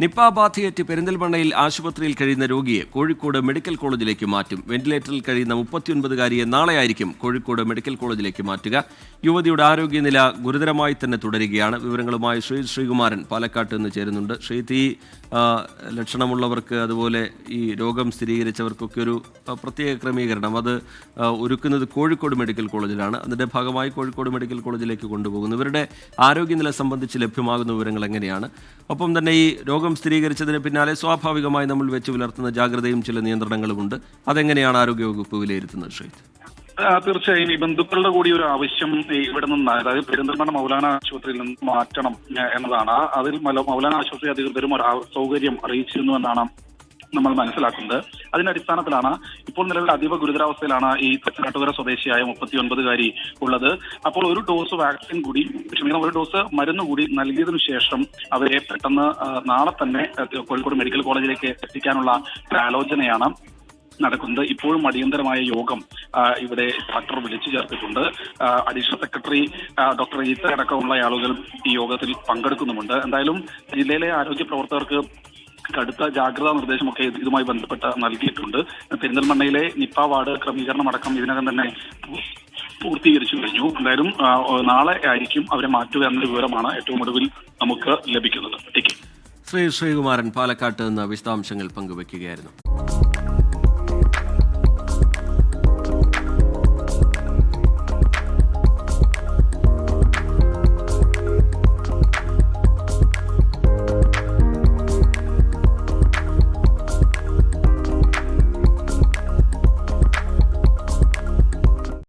Nipah ബാധയേറ്റ് പെരിന്തൽമണ്ണയിൽ ആശുപത്രിയിൽ കഴിയുന്ന രോഗിയെ കോഴിക്കോട് മെഡിക്കൽ കോളേജിലേക്ക് മാറ്റും. വെന്റിലേറ്ററിൽ കഴിയുന്ന മുപ്പത്തിയൊൻപതുകാരിയെ നാളെയായിരിക്കും കോഴിക്കോട് മെഡിക്കൽ കോളേജിലേക്ക് മാറ്റുക. യുവതിയുടെ ആരോഗ്യനില ഗുരുതരമായി തന്നെ തുടരുകയാണ്. വിവരങ്ങളുമായി ശ്രീ ശ്രീകുമാരൻ പാലക്കാട്ട് നിന്ന് ചേരുന്നുണ്ട്. ശ്രീ തീ ലക്ഷണമുള്ളവർക്ക് അതുപോലെ ഈ രോഗം സ്ഥിരീകരിച്ചവർക്കൊക്കെ ഒരു പ്രത്യേക ക്രമീകരണം. അത് ഒരുക്കുന്നത് കോഴിക്കോട് മെഡിക്കൽ കോളേജിലാണ്. അതിന്റെ ഭാഗമായി കോഴിക്കോട് മെഡിക്കൽ കോളേജിലേക്ക് കൊണ്ടുപോകുന്നു. ഇവരുടെ ആരോഗ്യനില സംബന്ധിച്ച് ലഭ്യമാകുന്ന വിവരങ്ങൾ എങ്ങനെയാണ്? ഒപ്പം തന്നെ ഈ രോഗം സ്ഥിരീകരിച്ചതിന് പിന്നാലെ സ്വാഭാവികമായി നമ്മൾ വെച്ച് പുലർത്തുന്ന ജാഗ്രതയും ചില നിയന്ത്രണങ്ങളും ഉണ്ട് അതെങ്ങനെയാണ് ആരോഗ്യവകുപ്പ് വിലയിരുത്തുന്നത് ആ, തീർച്ചയായും. ഈ ബന്ധുക്കളുടെ കൂടി ഒരു ആവശ്യം ഇവിടെ നിന്ന് അതായത് പെരിന്തൽമണ്ണ മൗലാന ആശുപത്രിയിൽ നിന്ന് മാറ്റണം എന്നതാണ്. അതിൽ മൗലാന ആശുപത്രി അധികൃതരും ഒരു സൗകര്യം അറിയിച്ചിരുന്നു എന്നാണ് നമ്മൾ മനസ്സിലാക്കുന്നത്. അതിന്റെ അടിസ്ഥാനത്തിലാണ് ഇപ്പോൾ നിലവിൽ അതീവ ഗുരുതരാവസ്ഥയിലാണ് ഈ കാട്ടുകര സ്വദേശിയായ മുപ്പത്തിയൊൻപതുകാരി ഉള്ളത്. അപ്പോൾ ഒരു ഡോസ് വാക്സിൻ കൂടി ക്ഷമിക്കണം ഒരു ഡോസ് മരുന്ന് കൂടി നൽകിയതിനു ശേഷം അവരെ പെട്ടെന്ന് നാളെ തന്നെ കോഴിക്കോട് മെഡിക്കൽ കോളേജിലേക്ക് എത്തിക്കാനുള്ള ആലോചനയാണ് നടക്കുന്നത്. ഇപ്പോഴും അടിയന്തരമായ യോഗം ഇവിടെ ഡോക്ടർ വിളിച്ചു ചേർത്തിട്ടുണ്ട്. അഡീഷണൽ സെക്രട്ടറി ഡോക്ടർ ഈത്ത അടക്കമുള്ള ആളുകൾ ഈ യോഗത്തിൽ പങ്കെടുക്കുന്നുമുണ്ട്. എന്തായാലും ജില്ലയിലെ ആരോഗ്യ പ്രവർത്തകർക്ക് കടുത്ത ജാഗ്രതാ നിർദ്ദേശമൊക്കെ ഇതുമായി ബന്ധപ്പെട്ട് നൽകിയിട്ടുണ്ട്. പെരിന്തൽമണ്ണയിലെ നിപ്പ വാർഡ് ക്രമീകരണം അടക്കം ഇതിനകം തന്നെ പൂർത്തീകരിച്ചു കഴിഞ്ഞു. എന്തായാലും നാളെ ആയിരിക്കും അവരെ മാറ്റുക എന്ന വിവരമാണ് ഏറ്റവും ഒടുവിൽ നമുക്ക് ലഭിക്കുന്നത്. ശ്രീ ശ്രീകുമാരൻ പാലക്കാട്ട് നിന്ന് വിശദാംശങ്ങൾ പങ്കുവയ്ക്കുകയായിരുന്നു